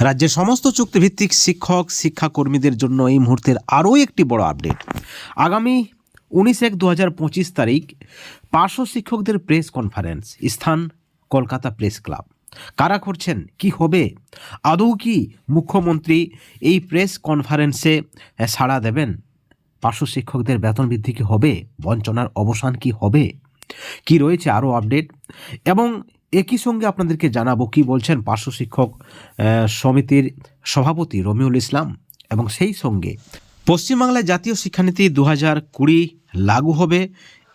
রাজ্যের সমস্ত চুক্তিভিত্তিক শিক্ষক, শিক্ষাকর্মীদের জন্য এই মুহূর্তের আরও একটি বড় আপডেট। আগামী উনিশ এক দু হাজার পঁচিশ তারিখ পার্শ্ব শিক্ষকদের প্রেস কনফারেন্স, স্থান কলকাতা প্রেস ক্লাব। কারা করছেন? কি হবে? আদৌ কি মুখ্যমন্ত্রী এই প্রেস কনফারেন্সে সাড়া দেবেন? পার্শ্ব শিক্ষকদের বেতন বৃদ্ধি কি হবে? বঞ্চনার অবসান কি হবে? কি রয়েছে আরও আপডেট? এবং একই সঙ্গে আপনাদেরকে জানাব কি বলছেন পার্শ্ব শিক্ষক সমিতির সভাপতি রমিউল ইসলাম এবং সেই সঙ্গে পশ্চিমবাংলায় জাতীয় শিক্ষানীতি দু হাজার কুড়ি লাগু হবে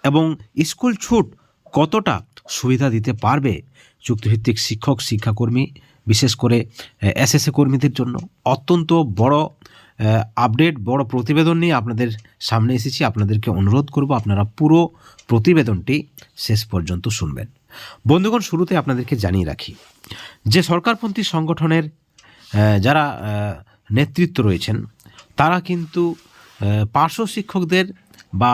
এবং স্কুল ছুট কতটা সুবিধা দিতে পারবে চুক্তিভিত্তিক শিক্ষক, শিক্ষাকর্মী, বিশেষ করে এসএসএ কর্মীদের জন্য? অত্যন্ত বড় আপডেট বড় প্রতিবেদন নিয়ে আপনাদের সামনে এসেছি। আপনাদেরকে অনুরোধ করব আপনারা পুরো প্রতিবেদনটি শেষ পর্যন্ত শুনবেন। বন্ধুগণ, শুরুতে আপনাদেরকে জানিয়ে রাখি যে সরকারপন্থী সংগঠনের যারা নেতৃত্ব রয়েছেন, তারা কিন্তু পার্শ্ব শিক্ষকদের বা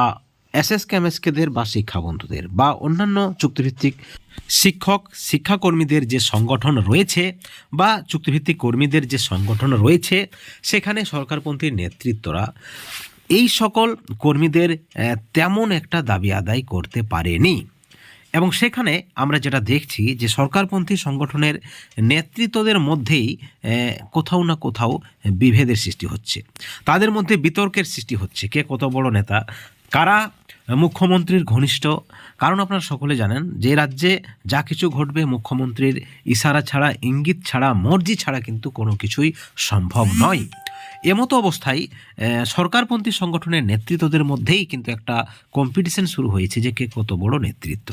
এসএস ক্যামএসকেদের বা শিক্ষা বন্ধুদের বা অন্যান্য চুক্তিভিত্তিক শিক্ষক, শিক্ষাকর্মীদের যে সংগঠন রয়েছে বা চুক্তিভিত্তিক কর্মীদের যে সংগঠন রয়েছে, সেখানে সরকারপন্থী নেতৃত্বরা এই সকল কর্মীদের তেমন একটা দাবি আদায় করতে পারেনি। এবং সেখানে আমরা যেটা দেখছি যে সরকারপন্থী সংগঠনের নেতৃত্বদের মধ্যেই কোথাও না কোথাও বিভেদের সৃষ্টি হচ্ছে। তাদের মধ্যে বিতর্কের সৃষ্টি হচ্ছে। কে কত বড় নেতা? কারা মুখ্যমন্ত্রীর ঘনিষ্ঠ? কারণ আপনারা সকলে জানেন যে রাজ্যে যা কিছু ঘটবে মুখ্যমন্ত্রীর ইশারা ছাড়া, ইঙ্গিত ছাড়া, মর্জি ছাড়া কিন্তু কোনো কিছুই সম্ভব নয়। এমতো অবস্থায় সরকারপন্থী সংগঠনের নেতৃত্বদের মধ্যেই কিন্তু একটা কম্পিটিশন শুরু হয়েছে যে কে কত বড় নেতৃত্ব।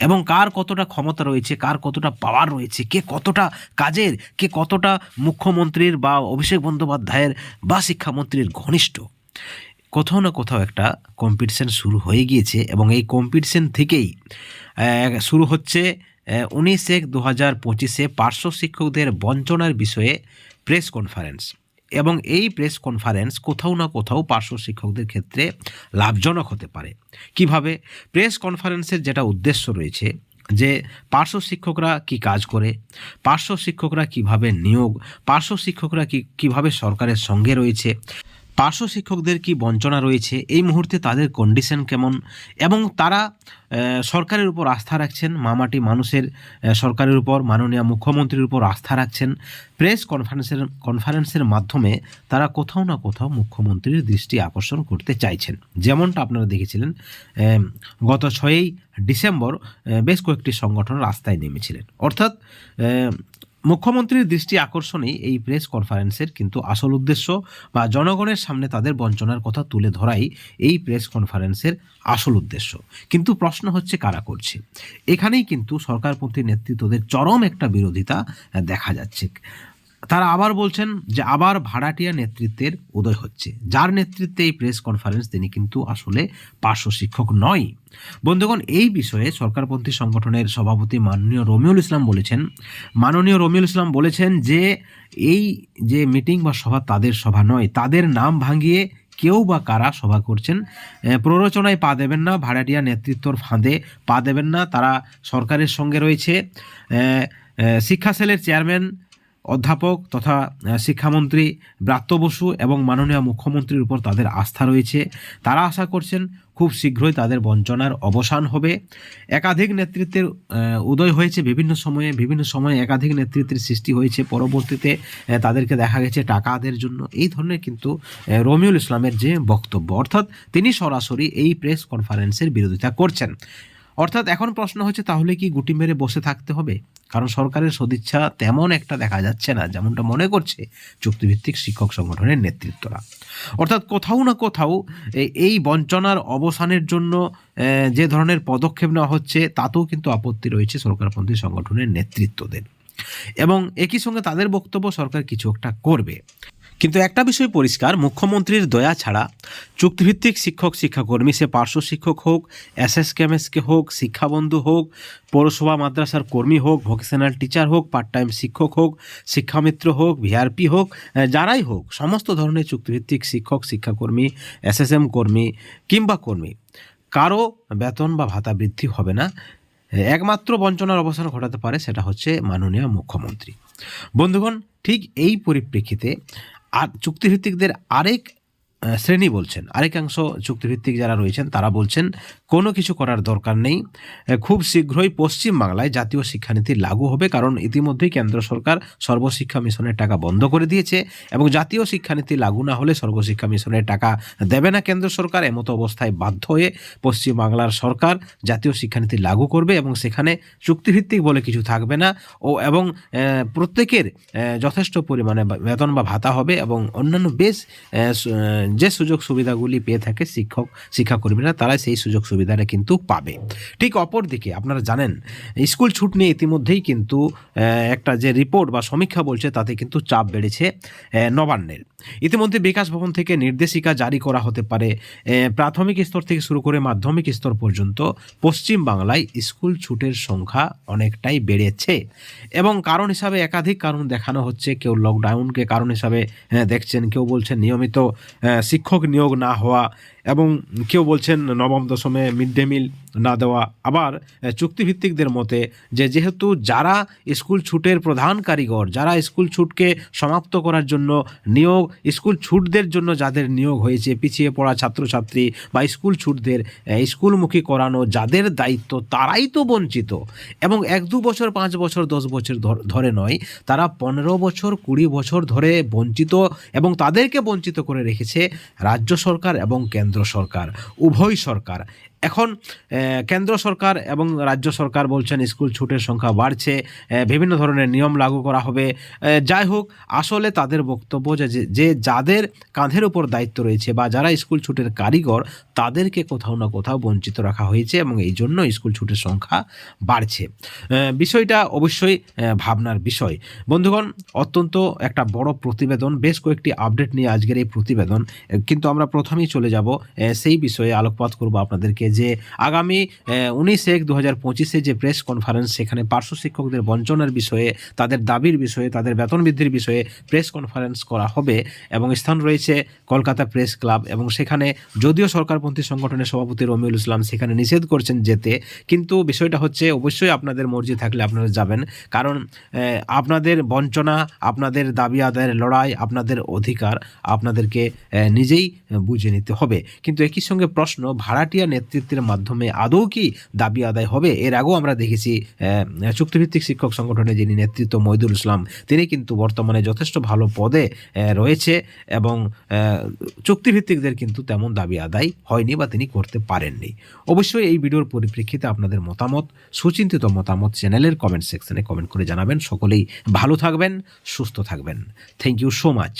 এবং কার কতটা ক্ষমতা রয়েছে, কার কতটা পাওয়ার রয়েছে, কে কতটা কাজের, কে কতটা মুখ্যমন্ত্রীর বা অভিষেক বন্দ্যোপাধ্যায়ের বা শিক্ষামন্ত্রীর ঘনিষ্ঠ। কোথাও না কোথাও একটা কম্পিটিশন শুরু হয়ে গিয়েছে এবং এই কম্পিটিশন থেকেই শুরু হচ্ছে উনিশ এক দু হাজার পঁচিশে পার্শ্ব শিক্ষকদের বঞ্চনার বিষয়ে প্রেস কনফারেন্স এবং এই প্রেস কনফারেন্স কোথাও না কোথাও পার্শ্ব শিক্ষকদের ক্ষেত্রে লাভজনক হতে পারে। কীভাবে? প্রেস কনফারেন্সের যেটা উদ্দেশ্য রয়েছে যে পার্শ্ব শিক্ষকরা কি কাজ করে, পার্শ্ব শিক্ষকরা কীভাবে নিয়োগ, পার্শ্ব শিক্ষকরা কি, কীভাবে সরকারের সঙ্গে রয়েছে পার্শ্ব শিক্ষকদের কি বঞ্চনা রয়েছে? এই মুহূর্তে তাদের কন্ডিশন কেমন? এবং তারা সরকারের উপর আস্থা রাখছেন? মামাটি মানুষের সরকারের উপর, মাননীয় মুখ্যমন্ত্রীর উপর আস্থা রাখছেন? প্রেস কনফারেন্সের কনফারেন্সের মাধ্যমে তারা কোথাও না কোথাও মুখ্যমন্ত্রীর দৃষ্টি আকর্ষণ করতে চাইছেন। যেমনটা আপনারা দেখেছিলেন গত ছয়ই ডিসেম্বর বেশ কয়েকটি সংগঠন রাস্তায় নেমেছিলেন। অর্থাৎ মুখ্যমন্ত্রীর দৃষ্টি আকর্ষণেই এই প্রেস কনফারেন্সের কিন্তু আসল উদ্দেশ্য বা জনগণের সামনে তাদের বঞ্চনার কথা তুলে ধরাই এই প্রেস কনফারেন্সের আসল উদ্দেশ্য। কিন্তু প্রশ্ন হচ্ছে কারা করছে? এখানেই কিন্তু সরকারপন্থী নেতৃত্বদের চরম একটা বিরোধিতা দেখা যাচ্ছে। তারা আবার বলছেন যে আবার ভাড়াটিয়া নেতৃত্বের উদয় হচ্ছে। যার নেতৃত্বে এই প্রেস কনফারেন্স তিনি কিন্তু আসলে পার্শ্ব শিক্ষক নয়। বন্ধুগণ, এই বিষয়ে সরকারপন্থী সংগঠনের সভাপতি মাননীয় রমিউল ইসলাম বলেছেন, মাননীয় রমিউল ইসলাম বলেছেন যে এই যে মিটিং বা সভা তাদের সভা নয়, তাদের নাম ভাঙিয়ে কেউ বা কারা সভা করছেন প্ররোচনায় পা দেবেন না, ভাড়াটিয়া নেতৃত্বর ফাঁদে পা দেবেন না, তারা সরকারের সঙ্গে রয়েছে। শিক্ষা সেলের চেয়ারম্যান অধ্যাপক তথা শিক্ষামন্ত্রী ব্রাত্য বসু এবং মাননীয় মুখ্যমন্ত্রীর উপর তাদের আস্থা রয়েছে। তারা আশা করছেন খুব শীঘ্রই তাদের বঞ্চনার অবসান হবে। একাধিক নেতৃত্বের উদয় হয়েছে বিভিন্ন সময়ে বিভিন্ন সময়ে একাধিক নেতৃত্বের সৃষ্টি হয়েছে। পরবর্তীতে তাদেরকে দেখা গেছে টাকা আদের জন্য। এই ধরনের কিন্তু রমিউল ইসলামের যে বক্তব্য, অর্থাৎ তিনি সরাসরি এই প্রেস কনফারেন্সের বিরোধিতা করছেন। অর্থাৎ এখন প্রশ্ন হচ্ছে, তাহলে কি গুটি মেরে বসে থাকতে হবে? কারণ সরকারের সদিচ্ছা তেমন একটা দেখা যাচ্ছে না, যেমনটা মনে করছে চুক্তিভিত্তিক শিক্ষক সংগঠনের নেতৃত্বরা। অর্থাৎ কোথাও না কোথাও এই বঞ্চনার অবসানের জন্য যে ধরনের পদক্ষেপ নেওয়া হচ্ছে, তাতেও কিন্তু আপত্তি রয়েছে সরকারপন্থী সংগঠনের নেতৃত্বদের। এবং একই সঙ্গে তাদের বক্তব্য সরকার কিছু একটা করবে। কিন্তু একটা বিষয় পরিষ্কার, মুখ্যমন্ত্রীর দয়া ছাড়া চুক্তিভিত্তিক শিক্ষক, শিক্ষাকর্মী, সে পার্শ্ব শিক্ষক হোক এস এস কেমএসকে হোক, শিক্ষাবন্ধু হোক, পৌরসভা, মাদ্রাসার কর্মী হোক, ভোকেশনাল টিচার হোক পার্ট টাইম শিক্ষক হোক, শিক্ষামিত্র হোক, ভিআরপি হোক যারাই হোক, সমস্ত ধরনের চুক্তিভিত্তিক শিক্ষক, শিক্ষাকর্মী, এসএসএম কর্মী কিংবা কর্মী, কারও বেতন বা ভাতা বৃদ্ধি হবে না। একমাত্র বঞ্চনার অবসান ঘটাতে পারে সেটা হচ্ছে মাননীয় মুখ্যমন্ত্রী। বন্ধুগণ, ঠিক এই পরিপ্রেক্ষিতে আর চুক্তিভিত্তিকদের আরেক শ্রেণি বলছেন। আরেকাংশ চুক্তিভিত্তিক যারা রয়েছেন, তারা বলছেন, কোনো কিছু করার দরকার নেই। খুব শীঘ্রই পশ্চিম বাংলায় জাতীয় শিক্ষানীতি লাগু হবে, কারণ ইতিমধ্যেই কেন্দ্র সরকার সর্বশিক্ষা মিশনের টাকা বন্ধ করে দিয়েছে এবং জাতীয় শিক্ষানীতি লাগু না হলে সর্বশিক্ষা মিশনের টাকা দেবে না কেন্দ্র সরকার। এমতো অবস্থায় বাধ্য হয়ে পশ্চিম বাংলার সরকার জাতীয় শিক্ষানীতি লাগু করবে এবং সেখানে চুক্তিভিত্তিক বলে কিছু থাকবে না ও এবং প্রত্যেকের যথেষ্ট পরিমাণে বেতন বা ভাতা হবে এবং অন্যান্য বেশ যে সুযোগ সুবিধাগুলি পেয়ে থাকে শিক্ষক, শিক্ষাকর্মীরা তারা সেই সুযোগ সুবিধাটা কিন্তু পাবে। ঠিক অপরদিকে আপনারা জানেন, স্কুল ছুট নিয়ে ইতিমধ্যেই কিন্তু একটা যে রিপোর্ট বা সমীক্ষা বলছে তাতে কিন্তু চাপ বেড়েছে নবান্নের। ইতিমধ্যে বিকাশ ভবন থেকে নির্দেশিকা জারি করা হতে পারে। প্রাথমিক স্তর থেকে শুরু করে মাধ্যমিক স্তর পর্যন্ত পশ্চিম বাংলায় স্কুল ছুটের সংখ্যা অনেকটাই বেড়েছে। এবং কারণ হিসাবে একাধিক কারণ দেখানো হচ্ছে। কেউ লকডাউনকে কারণ হিসাবে দেখছেন, কেউ বলছেন নিয়মিত শিক্ষক নিয়োগ না হওয়া এবং কেউ বলছেন নবম দশমে মিড ডে মিল না দেওয়া। আবার চুক্তিভিত্তিকদের মতে যে যেহেতু যারা স্কুল ছুটের প্রধান কারিগর, যারা স্কুল ছুটকে সমাপ্ত করার জন্য নিয়োগ, স্কুল ছুটদের জন্য যাদের নিয়োগ হয়েছে, পিছিয়ে পড়া ছাত্রছাত্রী বা স্কুল ছুটদের স্কুলমুখী করানো যাদের দায়িত্ব, তারাই তো বঞ্চিত। এবং এক দু বছর, পাঁচ বছর, দশ বছর ধর- নয়, তারা পনেরো বছর, কুড়ি বছর ধরে বঞ্চিত এবং তাদেরকে বঞ্চিত করে রেখেছে রাজ্য সরকার এবং কেন্দ্র সরকার উভয় সরকার এখন কেন্দ্র সরকার এবং রাজ্য সরকার বলছেন স্কুল ছুটের সংখ্যা বাড়ছে বিভিন্ন ধরনের নিয়ম লাগু করা হবে। যাই হোক, আসলে তাদের বক্তব্য যে, যে- যাদের কাঁধের উপর দায়িত্ব রয়েছে বা যারা স্কুল ছুটের কারিগর, তাদেরকে কোথাও না কোথাও বঞ্চিত রাখা হয়েছে এবং এই জন্য স্কুল ছুটের সংখ্যা বাড়ছে। বিষয়টা অবশ্যই ভাবনার বিষয়। বন্ধুগণ, অত্যন্ত একটা বড় প্রতিবেদন, বেশ কয়েকটি আপডেট নিয়ে আজকের এই প্রতিবেদন, কিন্তু আমরা প্রথমেই চলে যাব সেই বিষয়ে আলোকপাত করব আপনাদেরকে যে আগামী উনিশ এক দু হাজার পঁচিশে যে প্রেস কনফারেন্স, সেখানে পার্শ্ব শিক্ষকদের বঞ্চনার বিষয়ে, তাদের দাবির বিষয়ে, তাদের বেতন বৃদ্ধির বিষয়ে প্রেস কনফারেন্স করা হবে এবং স্থান রয়েছে কলকাতা প্রেস ক্লাব এবং সেখানে যদিও সরকারপন্থী সংগঠনের সভাপতি রমিউল ইসলাম সেখানে নিষেধ করছেন যেতে, কিন্তু বিষয়টা হচ্ছে অবশ্যই আপনাদের মর্জি থাকলে আপনারা যাবেন। কারণ আপনাদের বঞ্চনা, আপনাদের দাবি আদায়ের লড়াই, আপনাদের অধিকার আপনাদেরকে নিজেই বুঝে নিতে হবে। কিন্তু একই সঙ্গে প্রশ্ন, ভাড়াটিয়া নেতৃত্বের মাধ্যমে আদৌ কি দাবি আদায় হবে? এর আগেও আমরা দেখেছি চুক্তিভিত্তিক শিক্ষক সংগঠনের যিনি নেতৃত্ব মহিদুল ইসলাম, তিনি কিন্তু বর্তমানে যথেষ্ট ভালো পদে রয়েছে এবং চুক্তিভিত্তিকদের কিন্তু তেমন দাবি আদায় হয়নি বা তিনি করতে পারেননি। অবশ্যই এই ভিডিওর পরিপ্রেক্ষিতে আপনাদের মতামত, সুচিন্তিত মতামত চ্যানেলের কমেন্ট সেকশনে কমেন্ট করে জানাবেন। সকলেই ভালো থাকবেন, সুস্থ থাকবেন। Thank you so much